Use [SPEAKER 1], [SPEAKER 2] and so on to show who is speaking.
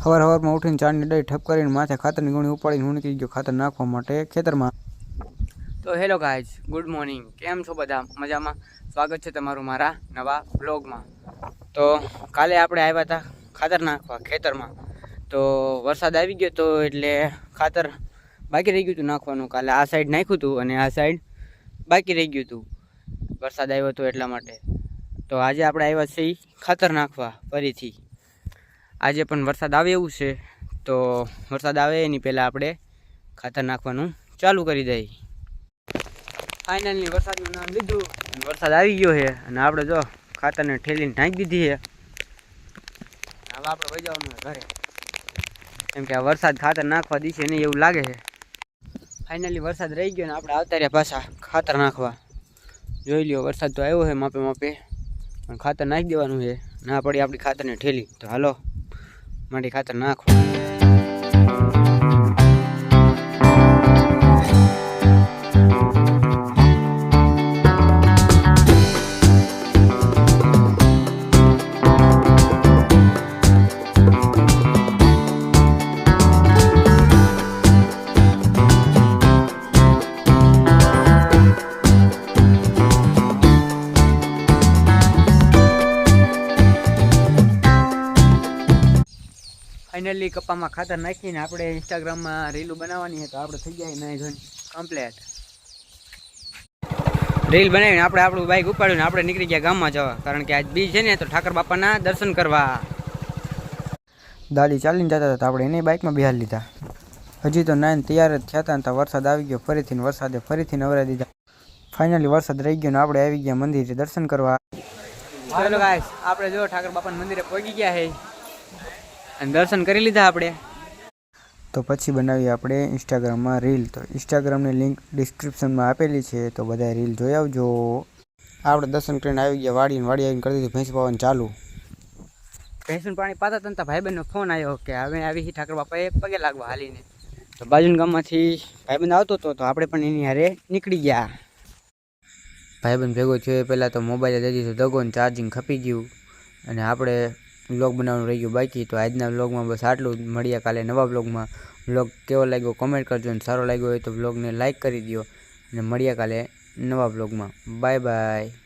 [SPEAKER 1] સવાર હવારમાં ઉઠીને ચાની ડઈ ઠપ કરીને માથે ખાતરની ગુણી ઉપાડીને હું નીકળી ગયો ખાતર નાખવા માટે ખેતરમાં.
[SPEAKER 2] તો હેલો ગાઈઝ ગુડ મોર્નિંગ કેમ છો બધા? મજામાં? સ્વાગત છે તમારું મારા નવા બ્લોગમાં તો કાલે આપણે આવ્યા હતા ખાતર નાખવા ખેતરમાં. તો વરસાદ આવી ગયો તો એટલે ખાતર બાકી રહી ગયું હતું નાખવાનું. કાલે આ સાઈડ નાખ્યું હતું અને આ સાઈડ બાકી રહી ગયું હતું. વરસાદ આવ્યો હતો એટલા માટે. તો આજે આપણે આવ્યા છીએ ખાતર નાખવા ફરીથી. આજે પણ વરસાદ આવે એવું છે, તો વરસાદ આવે એની પહેલાં આપણે ખાતર નાખવાનું ચાલુ કરી દઈએ. ફાઇનલી વરસાદનું નામ લીધું વરસાદ આવી ગયો છે અને આપણે જો ખાતરને ઠેલીને નાખી દીધી છે. હવે આપણે વહી જવાનું ઘરે. કેમ કે આ વરસાદ ખાતર નાખવા દીશે નહીં એવું લાગે છે. ફાઇનલી વરસાદ રહી ગયો ને આપણે આવતા પાછા ખાતર નાખવા. જોઈ લ્યો, વરસાદ તો આવ્યો છે માપે માપે, પણ ખાતર નાખી દેવાનું છે. ના પડી આપણી ખાતરને ઠેલી. તો હાલો. મારી ખાતર નાખવા ફાઇનલી કપ્પામાં ખાતર નાખીને આપણે ઇન્સ્ટાગ્રામમાં રીલું બનાવવાની તો આપણે થઈ જાય નહીં જોઈને કમ્પ્લેટ રીલ બનાવીને આપણે આપણું બાઇક ઉપાડીને આપણે નીકળી ગયા ગામમાં જવા. કારણ કે આજ બી છે ને તો ઠાકર બાપાના દર્શન કરવા.
[SPEAKER 1] દાદી ચાલીને જતા હતા આપણે એને બાઇકમાં બિહાર લીધા. હજી તો નાઈન તૈયાર જ થયા હતા વરસાદ આવી ગયો ફરીથી વરસાદે ફરીથી નવરા દીધા. ફાઇનલી વરસાદ રહી ગયો ને આપણે આવી ગયા મંદિરે દર્શન કરવા.
[SPEAKER 2] ચાલો ગાઈસ આપણે જો ઠાકર બાપાના મંદિરે પહોંચી ગયા છે અને દર્શન કરી લીધા આપણે?
[SPEAKER 1] તો પછી બનાવી આપણે ઇન્સ્ટાગ્રામમાં રીલ તો ઇન્સ્ટાગ્રામની લિંક ડિસ્ક્રિપ્શનમાં આપેલી છે તો બધા રીલ જોઈ આવજો. આપણે દર્શન કરીને આવી ગયા વાડીને વાડી આવીને કરી દીધું ભેંસ પાવાનું ચાલુ.
[SPEAKER 2] ભેંસનું પાણી પાતા તનતા ભાઈબંધનો ફોન આવ્યો કે હવે આવી હી ઠાકર બાપાએ પગે લાગવા હાલીને. તો બાજુના ગામમાંથી ભાઈબંધ આવતો હતો તો આપણે પણ એની હારે નીકળી ગયા. ભાઈબંધ ભેગો થયો એ પહેલાં તો મોબાઈલ દઈ દીધો દગો ને ચાર્જિંગ ખપી ગયું. અને આપણે વ્લોગ બનાવવાનું રહી ગયું બાકી તો આજના વ્લોગમાં બસ આટલું મળ્યા કાલે નવા વ્લોગમાં વ્લોગ કેવો લાગ્યો કોમેન્ટ કરજો અને સારો લાગ્યો હોય તો વ્લોગને લાઇક કરી દો અને મળ્યા કાલે નવા વ્લોગમાં બાય બાય